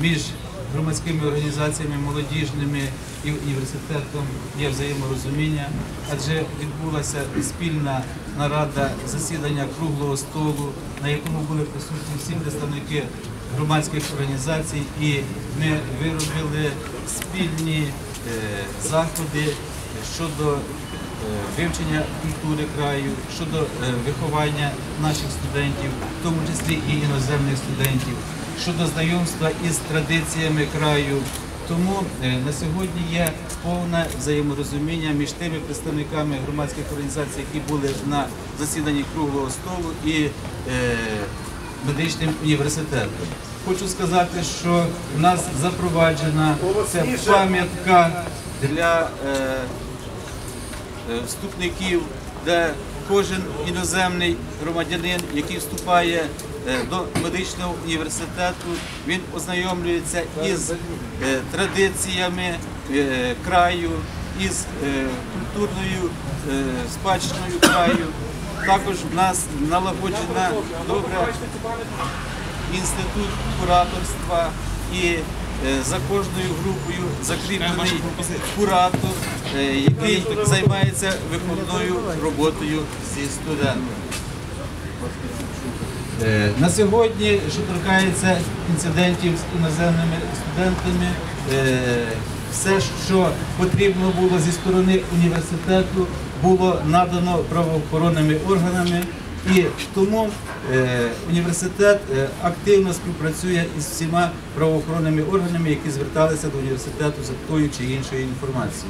між громадськими організаціями, молодіжними і університетом є взаєморозуміння, адже відбулася спільна нарада засідання круглого столу, на якому були присутні всі представники громадських організацій, і ми виробили спільні е, заходи щодо вивчення культури краю, щодо е, виховання наших студентів, в тому числі і іноземних студентів, щодо знайомства із традиціями краю. Тому е, на сьогодні є повне взаєморозуміння між тими представниками громадських організацій, які були на засіданні круглого столу, і е, медичним університетом. Хочу сказати, що в нас запроваджена ця пам'ятка для е, е, вступників, де кожен іноземний громадянин, який вступає е, до медичного університету, він ознайомлюється із е, традиціями е, краю, із е, культурною е, спадщиною краю. Також в нас налагоджена добра інститут кураторства і е, за кожною групою закріплений куратор, е, який займається виховною роботою зі студентами. Е, На сьогодні, торкається інцидентів з іноземними студентами, е, все, що потрібно було зі сторони університету, було надано правоохоронними органами. І тому е, університет е, активно співпрацює із всіма правоохоронними органами, які зверталися до університету за тою чи іншою інформацією.